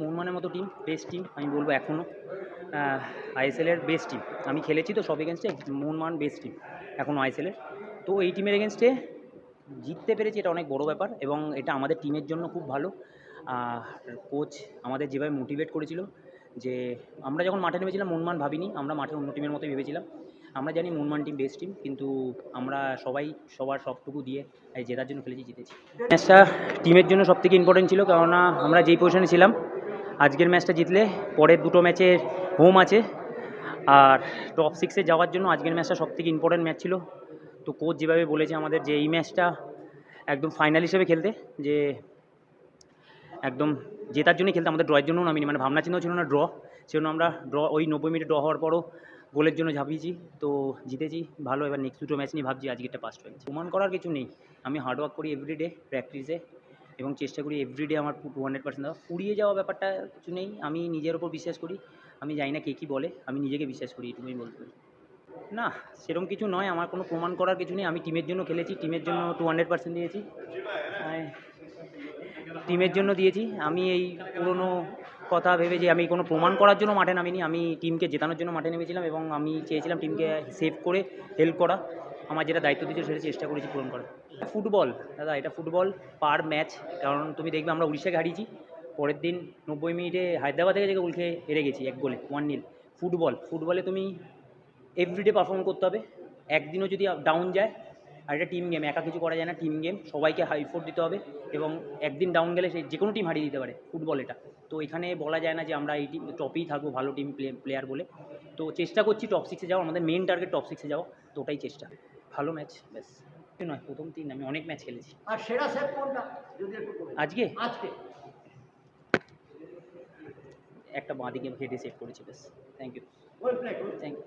মোহনমানের মতো team best team আমি বলব এখনও আইএসএলের বেস্ট টিম আমি খেলেছি তো সব এগেনস্টে মোহনমান বেস্ট টিম এখনও আইএসএলের তো এই টিমের এগেনস্টে জিততে পেরেছি, এটা অনেক বড় ব্যাপার এবং এটা আমাদের টিমের জন্য খুব ভালো। কোচ আমাদের যেভাবে মোটিভেট করেছিল, যে আমরা যখন মাঠে নেমেছিলাম, মনমান ভাবিনি, আমরা মাঠে অন্য টিমের মতোই ভেবেছিলাম। আমরা জানি মনমান টিম বেস্ট টিম কিন্তু আমরা সবাই সবার সবটুকু দিয়ে জেতার জন্য খেলেছি, জিতেছি। ম্যাচটা টিমের জন্য সবথেকে ইম্পর্টেন্ট ছিল, কেননা আমরা যেই পজিশনে ছিলাম আজকের ম্যাচটা জিতলে পরের দুটো ম্যাচে হোম আছে। আর টপ সিক্সে যাওয়ার জন্য আজকের ম্যাচটা সবথেকে ইম্পর্টেন্ট ম্যাচ ছিল। তো কোচ যেভাবে বলেছে আমাদের যে এই ম্যাচটা একদম ফাইনাল হিসেবে খেলতে, যে একদম জেতার জন্যই খেলতে, আমাদের ড্রয়ের জন্য নামিনি মানে ভাবনা চিন্তাও ছিল না ড্র সেজন্য আমরা ড্র ওই নব্বই মিনিট ড্র হওয়ার পরও গোলের জন্য ঝাঁপিয়েছি। তো জিতেছি, ভালো, এবার নেক্সট দুটো ম্যাচ নিয়ে ভাবছি আজকেরটা পাস্ট হয়ে গেছে। প্রমাণ করার কিছু নেই, আমি হার্ডওয়ার্ক করি এভরিডে প্র্যাকটিসে এবং চেষ্টা করি এভরিডে আমার টু হান্ড্রেড পার্সেন্ট দেওয়া। ফুরিয়ে যাওয়া ব্যাপারটা কিছু নেই, আমি নিজের ওপর বিশ্বাস করি, আমি জানি না কে কী বলে, আমি নিজেকে বিশ্বাস করি, এটুকুই বলতে পারি। না সেরকম কিছু নয়, আমার কোনো প্রমাণ করার কিছু নেই, আমি টিমের জন্য খেলেছি টিমের জন্য টু হান্ড্রেড পার্সেন্ট দিয়েছি। টিমের জন্য দিয়েছি, আমি এই পুরনো কথা ভেবে যে আমি কোনো প্রমাণ করার জন্য মাঠে নামিনি, আমি টিমকে জেতানোর জন্য মাঠে নেমেছিলাম এবং আমি চেয়েছিলাম টিমকে সেভ করে হেল্প করা। আমার যেটা দায়িত্ব দিয়েছিল সেটা চেষ্টা করেছি পূরণ করার। ফুটবল, দাদা, এটা ফুটবল পার ম্যাচ, কারণ তুমি দেখবে আমরা উড়িষ্যাকে হারিয়েছি, পরের দিন নব্বই মিনিটে হায়দ্রাবাদ থেকে যে গোল খেয়ে হেরে গেছি এক গোলে ওয়ান নীল ফুটবল, ফুটবলে তুমি এভরিডে পারফর্ম করতে হবে। একদিনও যদি ডাউন যায় আর এটা টিম গেম একা কিছু করা যায় না টিম গেম সবাইকে হাই ফোর্ট দিতে হবে এবং একদিন ডাউন গেলে সে যে কোনো টিম হারিয়ে দিতে পারে ফুটবল এটা। তো এখানে বলা যায় না যে আমরা এই টিম টপেই থাকব ভালো টিম প্লেয়ার বলে। তো চেষ্টা করছি টপ সিক্সে যাওয়া আমাদের মেন টার্গেট টপ সিক্সে যাওয়া তো ওটাই চেষ্টা। ভালো ম্যাচ ব্যাস। নয় প্রথম তিন আমি অনেক ম্যাচ খেলেছি। আর সেরা সেট কোনটা? যদি একটু বলেন। আজকে? আজকে। একটা বাঁ দিকে হেডে সেভ করেছি ব্যাস। Thank you thank you